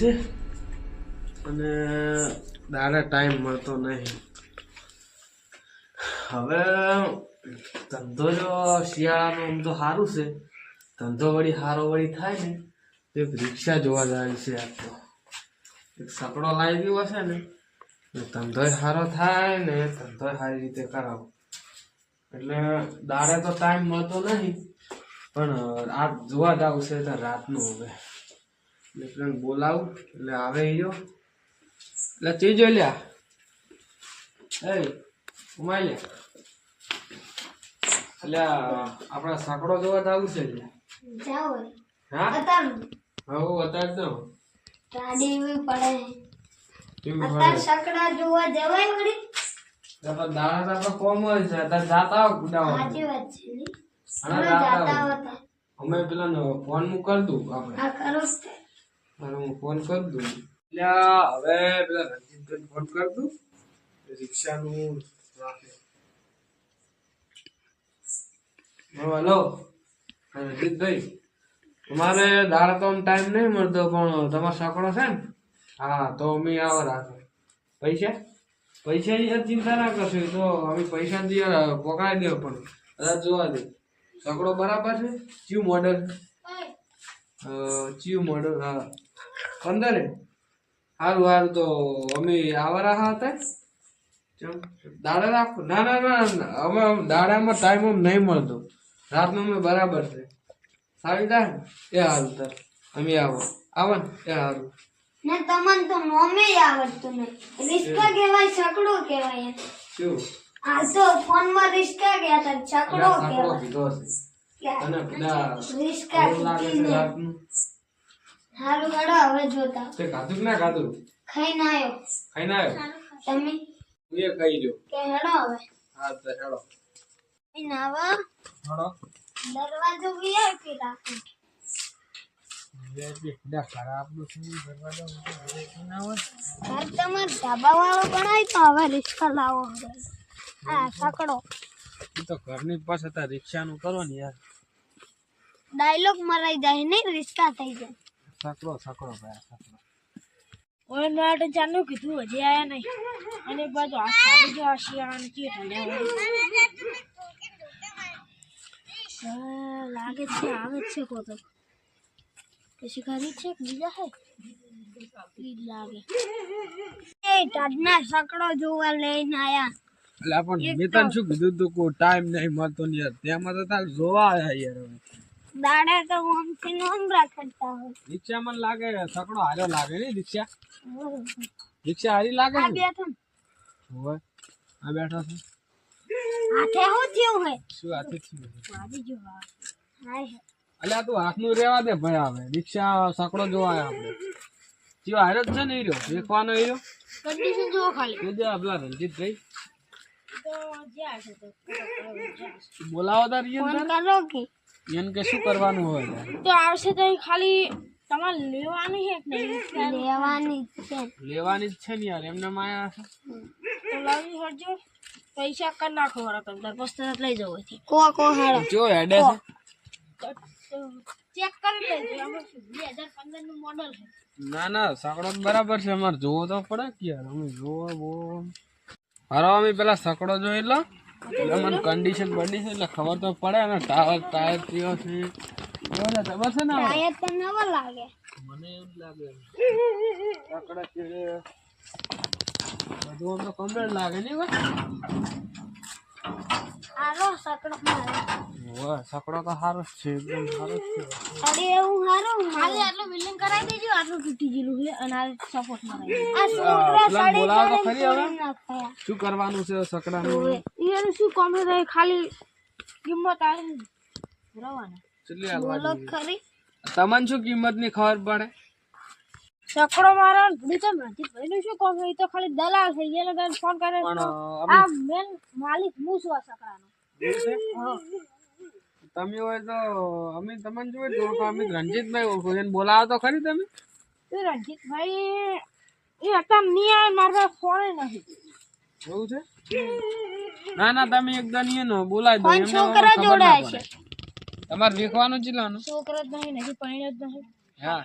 છે. અને દાડે ટાઈમ મળતો નહીં. હવે ધંધો જો શિયાળાનો આમ તો સારું છે. ધંધો વળી સારો વળી થાય ને એક રિક્ષા જોવા જાય છે આ તો. એક સકડો લાવી ગયો હશે ને તો ધંધોય સારો થાય ને ધંધોય સારી રીતે કરાવો. એટલે દાડે તો ટાઈમ મળતો નહીં પણ આ જોવા જાવ છે તો રાતનું હવે. એટલે પેલાને બોલાવું એટલે આવે જો એટલે ચીજો લ્યા એ ઉમાઈ લે. એટલે આપણા સાંકડો જોવા જાવું છે લ્યા જાઓ હા? અત્યારે તો ગાડી પડે. અત્યારે? સકડા જોવા જવાય વળી? આપણે દાડા તો કોમ હોય છે. અત્યારે જાતા સાચી વાત છે અમે જાતા જાતા હતા અમે પેલા ફોન હું કરી દઉં આપણે. કરો જ. અને હું ફોન કરી દઉં. એટલે હવે પેલા રણજીતભાઈ ફોન કરી દઉં. રિક્ષાનું રાખે. હા, હલો. રણજીતભાઈ તમારે દાડા તો ટાઈમ નહીં મળતો પણ તમારો સકડો છે ને? હા, તો અમે આવો રાખે. પૈસા? પૈસાની યાર ચિંતા ના કરશો તો અમે પૈસા દઈએ પકડાઈ દેવો પણ કદાચ જોવા દે. સકડો બરાબર છે? ચિયું મોડલ ચિયું મોડલ હા. પંદરે? સારું સારું તો અમે આવા રહ્યા હતા? દાડા રાખો. ના ના ના આમ દાડામાં ટાઈમ આમ નહીં મળતો. રાતનો અમે બરાબર છે. સારી થાય એ સારું તાર. અમે આવો. આવો ને. એ સારું ને તમને તો નોમે આવડતું નહીં. રિસ્કા કહેવાય છકડો કહેવાય. શું? આ તો ફોનમાં રિસ્કા ગયા હતા છકડો કહેવાય. અને પેલા રિસ્કા હારું હેડો હવે જોતા. તે ખાધું કે ના ખાધું? ખાઈને આવ્યો ખાઈને આવ્યો તમે? એ ખાઈ લ્યો કે હેડો હવે. હા તો હેડો. આવા. હેડો. દરવાજો વીઆઈપી રાખો. ધાબા વાળો બનાય તો હવે રિક્ષા લાવો આ સકડો તો ઘરની પાસે હતા રિક્ષાનું કરો ને યાર ડાયલોગ મરાઈ જાય નહીં રિક્ષા થઈ જાય. સકડો સકડો ભાઈ ઓય ચાલુ કીધું હજી આયા નહીં. અને બાજુ આ જો હોય લાગે છે આવે છે કોતો પછી ખરી છે કે બીજા હે ઈ જ લાગે એ ટાડના સકડો જોવા લઈને આયા એટલે પણ મેં તને શું કીધું તું કોઈ ટાઈમ નહીં મળતો ને યાર. તેમાં તો તાર જોવા આયા યાર હવે. દાડા તો ઓમથી નોમ રાખતા હોય. રિક્ષા મને લાગે સકડો હાર્યો લાગે ને રિક્ષા રિક્ષા હારી લાગે આ ને બેઠો હોય આ બેઠો છે? હાથે શું થયું હે શું હાથે થયું? વાડી જો હાય. અલ્યા તું હાથનું રેવા દે ભાઈ આવે રિક્ષા સકડો જોવા આયા આપણે. જીવ હાર્યો જ છે ને હીરો? દેખવાનો હીરો? કન્ડિશન જુઓ ખાલી. તું જે પેલા રણજીતભાઈ. તો જ્યાં છે તો બોલાવો તાર ઈયન ફોન તાર. કરો કે. ઈયન કે શું કરવાનું હોય તાર? તો આવશે તો ઈ ખાલી તમારે લેવાની છે કે નહીં? લેવાની જ છે. લેવાની જ છે ને યાર એમને માયા છે તો લાવી હટજો પૈસા કરી નાખો વરા તમે પછી તરત લઈ જવો અહીંથી. કો કો હાડો જો હેડે છે. ચેક કરી લેજો બે હજાર પંદરનું મોડલ છે. ના ના સકડો બરાબર છે અમારે જોવો તો પડે કે યાર અમે જોવો બો હારો અમે પેલા સકડો જોઈ લો. મને કન્ડિશન છે એટલે ખબર તો પડે ને ટાયર ટાયર કયો છે. ખબર છે ને? ટાયર તો નવા લાગે. મને એવું લાગે સકડા છે બધું આમ તો કમ્પ્લીટ લાગે ને હાલો સકડો મારે. વાહ સકડો તો સારો છે એકદમ સારો છે. અરે એવું હારું? ખાલી આટલું બિલ્ડિંગ કરાવી દેજો આટલું તૂટી ગયેલું છે અને આ સપોર્ટ મારે. આ છોકરા સડી બોલાવો તો ખરી હવે? શું કરવાનું છે સકડાનું એનું શું કોમ્પ્યુટર થાય ખાલી કિંમત આવી રવાના. બોલો જેવી? ખરી. તમને શું કિંમતની ખબર પડે? સકડો મારા બીજો નથી ભાઈનું શું કોમ એ તો ખાલી દલાલ છે. એને તને ફોન કરે પણ આ મેન માલિક હું છું આ સકડાનો તમે હોય તો અમે તમને જોઈ તો અમે રણજીતભાઈ ઓળખો એને બોલાવો તો ખરી તમે. એ રણજીતભાઈ એ હતા નહીં આવે મારા ફોન નથી. એવું છે? ના ના તમે એકદમ એનો નો બોલાય દો. પણ એમને છોકરા જોડાય છે. ના. તમારે વેખવાનું ચીલાનું છોકરો જ નહીં નથી પરણ્યો જ નહીં. હા.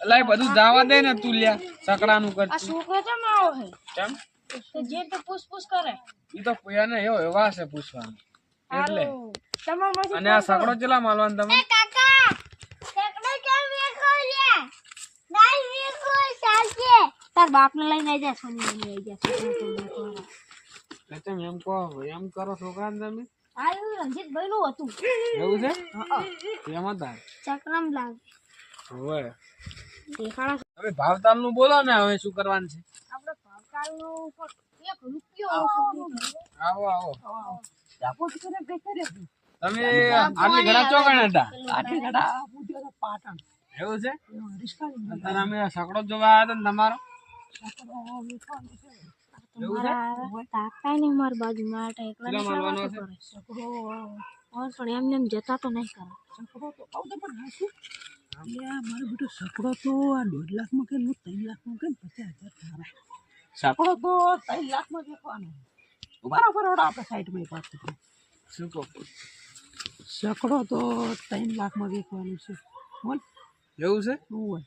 અલા એ બધું જવા દે ને તું લ્યા સકડાનું આ કરતું છોકરો કેમ આવો છે કેમ? તો જે તો પૂછ પૂછ કરે. ઈ તો એને એવો એવા છે પૂછવાનું. એટલે. અને આ સકડો ચેલા માલવાનું તમે? કાકા સકડો કેમ વેખો લે નાઈ વેખો ચાલશે તાર બાપને લઈને આવી જા સોની લઈને આવી જા. તમે એમ કહો એમ કરો છોકરાને તમે? આ રંજીત રણજીતભાઈ નું હતું. એવું છે? એમાં તાર. ચક્રમ લાગે. હોય તમે ભાવતાલનું બોલો ને હવે શું કરવાનું છે? આપણે ભાવકાલનું પણ એક રૂપિયો આવો આવો. તમે આટલી ઘણા ચોકણ હતા? એવું છે? અત્યારે અમે સકડો જોવા આવ્યા હતા ને તમારો? જતા તો નહીં કરે. મારો બેટો સકડો તો આ દોઢ લાખમાં કે ત્રણ લાખમાં કે પચાસ હજાર થાય સકડો તો ત્રણ લાખમાં દેખવાનો બરાબર આપણે સાઈડમાં એક વાત શું કહો? સકડો તો ત્રણ લાખમાં વેચવાનું છે. બોલ. એવું છે? એવું હોય?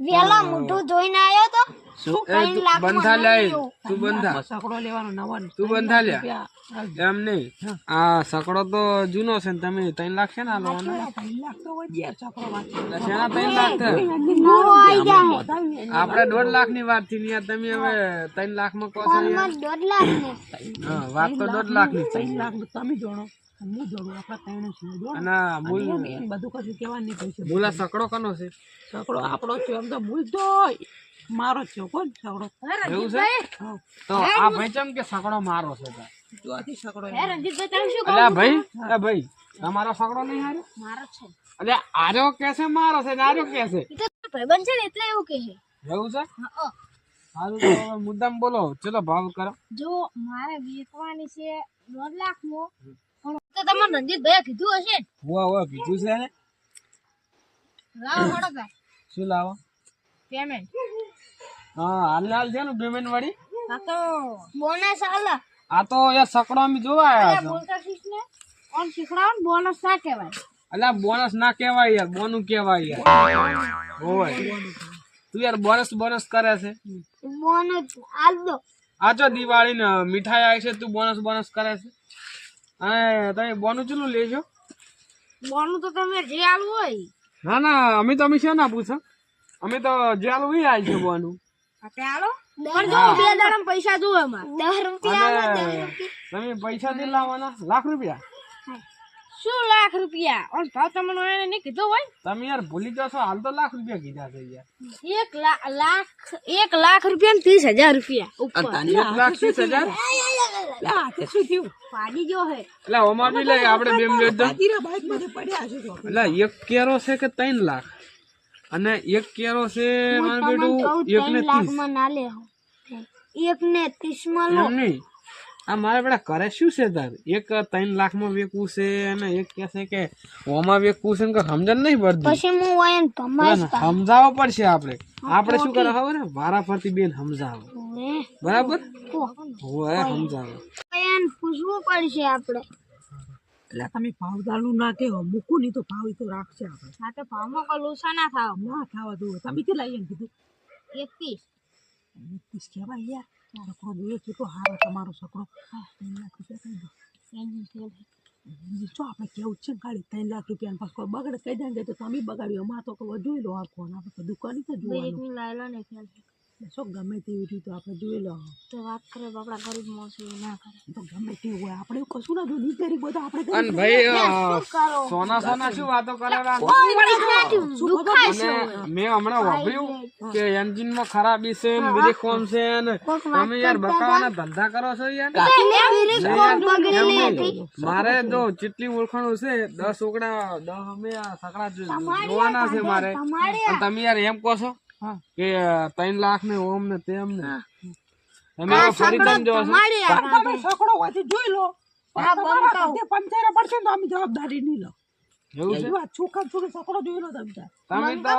વેલા મોઢું જોઈને આવ્યો તો શું? એ તું બંધા લે તું બંધા. સકડો લેવાનો નવા તું બંધા લ્યા. એમ નહીં. આ સકડો તો જૂનો છે ને તમે ત્રણ લાખ છે ને આ લોન શેના ત્રણ લાખ આપણે દોઢ લાખની વાતથી યાર તમે હવે ત્રણ લાખમાં કહો છો વાત તો દોઢ લાખની ત્રણ લાખ તમે જોડો મૂલ એમ બધું કશું કહેવાનું નહીં પૈસા મૂલ આ સકડો કનો છે? સકડો આપણો છે એમ તો મૂળ તો મારો છે કોણ? સકડો. એવું છે? તો આ ભાઈ ચમ કે સકડો મારો છે તાર. જોવાથી સકડો હે રણજીતભાઈ તમે શું અલ્યા ભાઈ એ ભાઈ તમારો સકડો નહીં હારો મારો છે. એટલે આર્યો કે છે મારો છે ને આર્યો કે છે? ઈ તો ભાઈબંધ છે ને એટલે એવું કહે છે. એવું છે? હા તો મુદ્દામ બોલો. ચલો ભાવ કરો. જો મારે વેચવાની છે દોઢ લાખ નો તો તમારે રણજીતભાઈએ કીધું હશે વાહ હુઆ કીધું છે ને? લાવો હળો ભાઈ. શું લાવો? પેમેન્ટ હા હાલ હાલ છે ને પેમેન્ટ વાળી? આ તો બોનસ આલા આ તો એ સકડો અમે જોવા આવ્યા છો. બોલતા શીખ ને. કોણ શીખડાવ ને બોનસ ના કહેવાય. અલા બોનસ ના કહેવાય યાર બોનું કહેવાય યાર. હોય તું યાર બોનસ બોનસ કરે છે. બોનસ આલ દો. આજો દિવાળી ને મીઠાઈ આવી છે તું બોનસ બોનસ કરે છે. અને તમે બોનું ચેલું લેજો. બોનું તો તમે જે આલું હોય. ના ના અમે તો અમે શું ના પૂછો? અમે તો જે આલું એ આવી છે બોનું આલો. પણ જો બે દાડા પૈસા જોવે અમારે. દસ રૂપિયા તમે પૈસા દે લાવવાના લાખ રૂપિયા? શું લાખ રૂપિયા? અને ભાવ તમને એને નહીં કીધું હોય. તમે યાર ભૂલી જશો હાલ તો લાખ રૂપિયા કીધા છે યાર. એક લાખ એક લાખ રૂપિયા ને ત્રીસ હજાર રૂપિયા ઉપર. એક લાખ ત્રીસ હજાર? લા શું થયું? પાડી જો હે. એટલે ઓમાં બી લઈ આપણે બે મિનિટ દો. બાકીના બાઇકમાંથી પડ્યા તો. એટલે એક કેરો છે કે ત્રણ લાખ? અને એક કેરો છે મારું બેટું એક ને ત્રીસ. લાખમાં ના લે એક ને ત્રીસમાં લો નહીં. આ મારે બેટા કરે શું છે તાર? એક ત્રણ લાખમાં વેકવું છે અને એક કે છે કે ઓમાં વેકવું છે ને કે સમજણ નહીં પડતી. પછી હું વાયન સમજાવવા પડશે આપણે. આપણે શું કરવા ખબર ને? વારા ફરતી બેન સમજાવો. બરાબર? હોય સમજાવો. વાયન પૂછવું પડશે આપણે. એટલે તમે ભાવ ચાલુ ના કે મૂકું નહીં તો ભાવ તો રાખશે આપણે. સાથે તો ભાવમાં કોઈ લોસા ના થાવ. ના થાવ તો તમે કેટલા એમ કીધું? એકવીસ. એકવીસ કહેવાય યાર. સકડો જોઈએ કેટલો હારો તમારો સકડો ત્રણ લાખ રૂપિયા કહી દો. જો આપણે કેવું છે? ગાડી ત્રણ લાખ રૂપિયા પાછો બગડે કહી દે તો તમે બગાડ્યું. અમારે તો કોઈ જોઈ લો આખો અને આપણે દુકાને તો જોવાનું. ને ખ્યાલ છે. શું ગમે તેવી રીતે આપણે જોઈ લો. તો વાત કરે આપણા ગરીબ માણસો ના કરે. તો ગમે તેવું હોય. આપણે કશું ના જો નીચેરી બધા આપણે અને ભાઈ સોના સોના શું વાતો કરે? મેં હમણાં વાપર્યું કે એન્જિનમાં ખરાબી છે બ્રેક કોમ છે ને. તમે યાર બકાવાના ધંધા કરો છો યાર? મારે જો જેટલી ઓળખાણું છે દસ ઓગણા દસ અમે આ સકડા જોવાના છે મારે. તમે યાર એમ કહો છો? કે ત્રણ લાખ ને ઓમ ને તેમ ને. તમે ફરી તમે જો તમે સકડો હોય જોઈ લો. પંચાયત પડશે તો અમે જવાબદારી નહીં લો. એવું છે? ચોખ્ખા ચોખ્ખા સકડો જોઈ લો તમે તમે તો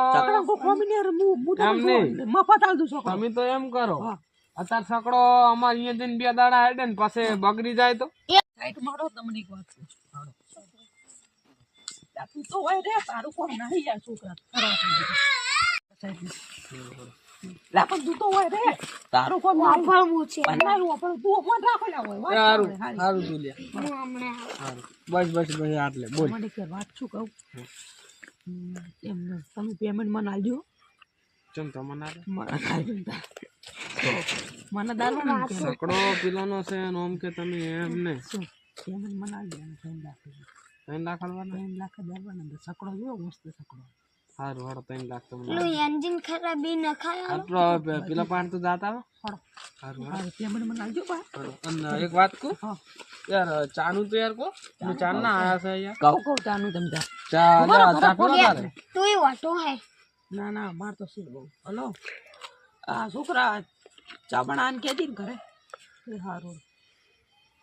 મફત આલ દઉં સકડો તમે તો એમ કરો. હા. અત્યારે સકડો અમાર અહીંયા જઈને બે દાડા હેડે ને પાસે બગડી જાય તો? સાઈડ મારો તમને એક વાત. તું તો હોય રે તારું કોણ નહીં યાર છોકરા. લા, પણ તું તો હોય રે. તારું કોણ વાપરવું છે. પન્નારું વાપરું. તું ફોન રાખો લા હોય. વાત સારું સારું તું લે. સારું. બસ બસ બસ આટલે બોલ. મને કે વાત શું કહું? એમ ને, તમે પેમેન્ટ મને આલજો ચમ તમને? મને મને દારૂ સકડો પીલાનો છે નોમ કે તમે એમ ને. શું? પેમેન્ટ મને આલજો અને ત્રણ લાખ. ત્રણ લાખ ત્રણ લાખ જ સકડો જો મસ્ત સકડો સારું હાડો ત્રણ લાખ તો પેલું એન્જિન ખરાબી નખાય આટલો પેલા પાણી તો જાતા આવે. હારું. સારું તે મને મને આલજો બા. અને એક વાત કહું? યાર ચાનું તો યાર કો હું ચાન ના આયા છે યાર કહું કહું ચાનું તમે જા ચા લ્યા, ચા પીવો તારે તું એ વાટો હે. ના ના માર તો સિર બહુ હલો. આ છોકરા ચા પણ આન કે દીન ઘરે. એ હારું.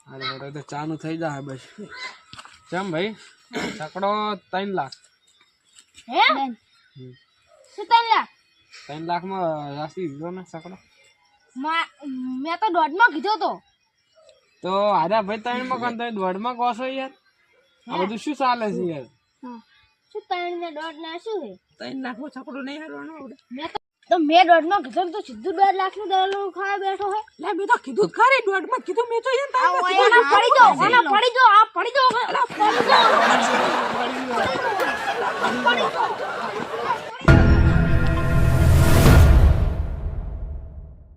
હારું હારું, તો ચાનું થઈ જા બસ. ચમ ભાઈ? સકડો ત્રણ લાખ હે. ત્રણ લાખ ત્રણ લાખમાં રાસ્તી દીધો ને સકડો મેં તો દોઢમાં કીધો તો. તો આદા ભાઈ ત્રણમાં કોણ તમે દોઢમાં યાર? આ બધું શું ચાલે છે યાર? શું ત્રણ ને દોઢ ના શું છે? ત્રણ લાખ નો છકડો નહીં હારવાનો મેં તો મેં દોઢમાં કીધું તો સીધું દોઢ લાખનું દલાલું ખાવા બેઠો હે લે મેં તો કીધું ખરી દોઢમાં કીધું મેં તો એમ તારે પડી જો આના પડી જો આ પડી જો પડી જો પડી જો